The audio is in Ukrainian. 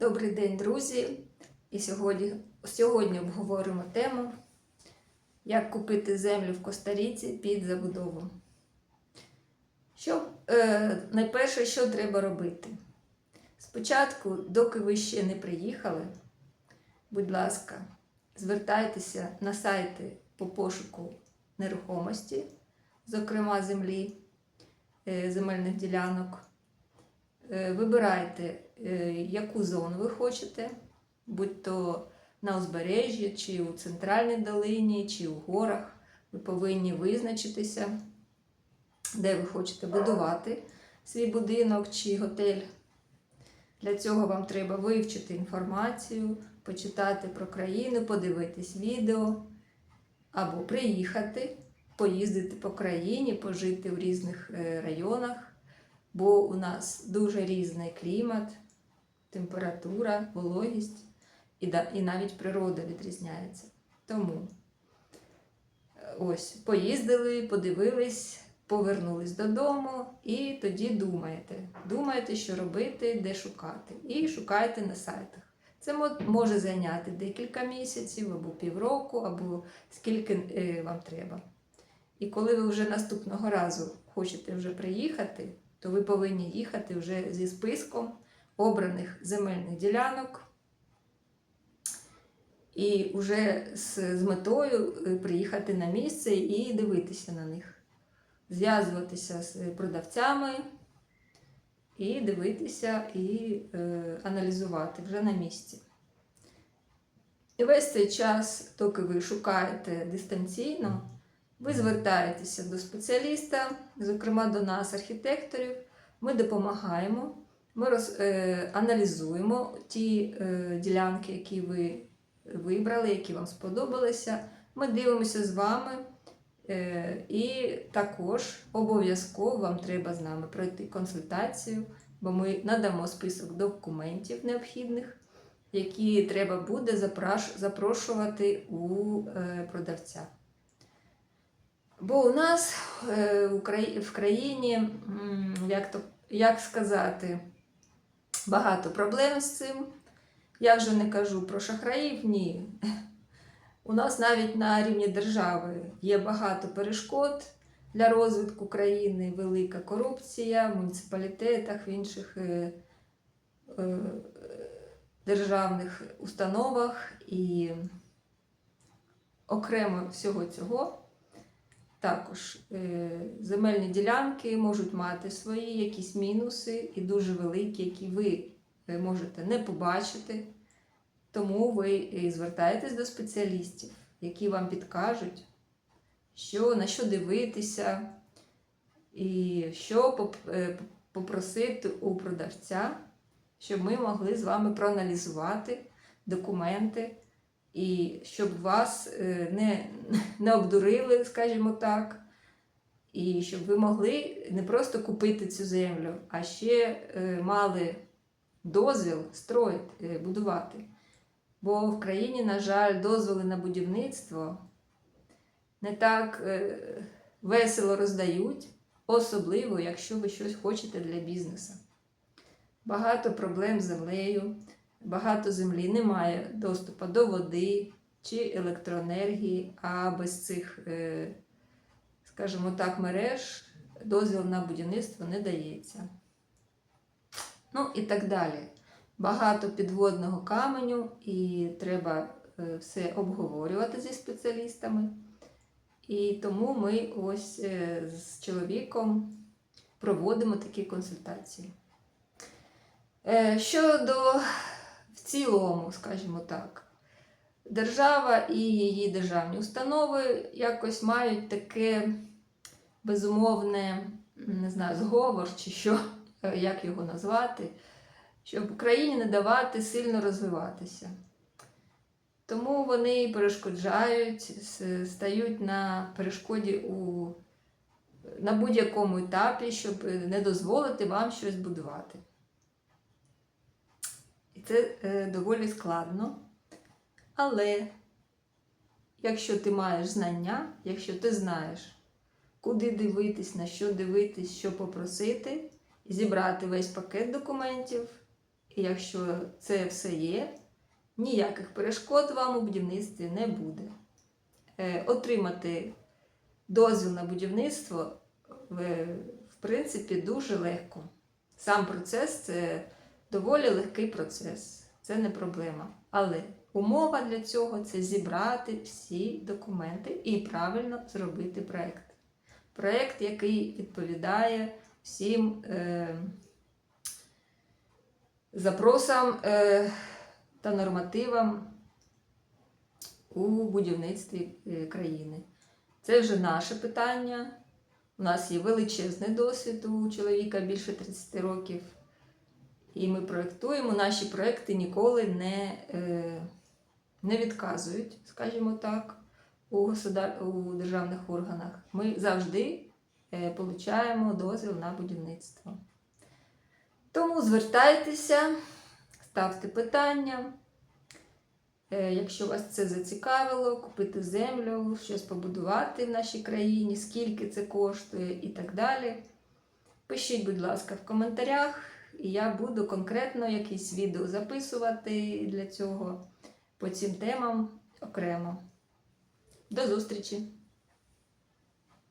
Добрий день, друзі! І сьогодні, сьогодні обговоримо тему, як купити землю в Коста-Ріці під забудову. Що, е, найперше, що треба робити? Спочатку, доки ви ще не приїхали, будь ласка, звертайтеся на сайти по пошуку нерухомості, зокрема землі, е, земельних ділянок. Е, Вибирайте, е, яку зону ви хочете, будь то на узбережжі, чи у центральній долині, чи у горах. Ви повинні визначитися, де ви хочете будувати свій будинок чи готель. Для цього вам треба вивчити інформацію, почитати про країну, подивитись відео, або приїхати, поїздити по країні, пожити в різних е, районах бо у нас дуже різний клімат, температура, вологість і, навіть природа відрізняється. Тому е, ось поїздили, подивились, повернулись додому і тоді думаєте. Думаєте, що робити, де шукати. І шукайте на сайтах. Це може зайняти декілька місяців або півроку, або скільки е, вам треба. І коли ви вже наступного разу хочете вже приїхати, то ви повинні їхати вже зі списком обраних земельних ділянок і вже з, з метою е, приїхати на місце і дивитися на них, зв'язуватися з продавцями і дивитися і е, аналізувати вже на місці. І весь цей час, доки ви шукаєте дистанційно, ви звертаєтеся до спеціаліста, зокрема до нас, архітекторів. Ми допомагаємо, ми роз, е, аналізуємо ті е, ділянки, які ви вибрали, які вам сподобалися. Ми дивимося з вами. Е, і також обов'язково вам треба з нами пройти консультацію, бо ми надамо список документів необхідних, які треба буде запрошувати у е, продавця. Бо у нас е, в країні, як, то, як сказати, багато проблем з цим. Я вже не кажу про шахраїв, ні. У нас навіть на рівні держави є багато перешкод для розвитку країни, велика корупція в муніципалітетах, в інших е, е, державних установах і окремо всього цього. Також е, земельні ділянки можуть мати свої якісь мінуси і дуже великі, які ви е, можете не побачити. Тому ви звертаєтесь до спеціалістів, які вам підкажуть, що, на що дивитися, і що е, попросити у продавця, щоб ми могли з вами проаналізувати документи і щоб вас е, не, не обдурили, скажімо так, і щоб ви могли не просто купити цю землю, а ще е, мали дозвіл строїти, е, будувати. Бо в країні, на жаль, дозволи на будівництво не так весело роздають, особливо, якщо ви щось хочете для бізнесу. Багато проблем з землею, багато землі немає доступу до води чи електроенергії, а без цих, е, скажімо так, мереж дозвіл на будівництво не дається. Ну і так далі. Багато підводного каменю, і треба е, все обговорювати зі спеціалістами. І тому ми ось е, з чоловіком проводимо такі консультації. Щодо цілому, скажімо так, держава і її державні установи якось мають таке безумовне, не знаю, зговор чи що, е, як його назвати, щоб Україні не давати сильно розвиватися. Тому вони перешкоджають, стають на перешкоді у, на будь-якому етапі, щоб не дозволити вам щось будувати. Це е, доволі складно. Але якщо ти маєш знання, якщо ти знаєш, куди дивитись, на що дивитись, що попросити, зібрати весь пакет документів І якщо це все є, ніяких перешкод вам у будівництві не буде. Е, Отримати дозвіл на будівництво в, в принципі дуже легко. Сам процес це доволі легкий процес, це не проблема. Але умова для цього це зібрати всі документи і правильно зробити проєкт. Проєкт, який відповідає всім е, запросам е, та нормативам у будівництві е, країни. Це вже наше питання. У нас є величезний досвід у чоловіка більше 30 років. І ми проєктуємо. Наші проекти ніколи не, е, не відказують, скажімо так, у, у державних органах. Ми завжди е, получаємо дозвіл на будівництво. Тому звертайтеся, ставте питання. Е, Якщо вас це зацікавило, купити землю, щось побудувати в нашій країні, скільки це коштує і так далі. Пишіть, будь ласка, в коментарях, і я буду конкретно якісь відео записувати для цього по цим темам окремо. До зустрічі!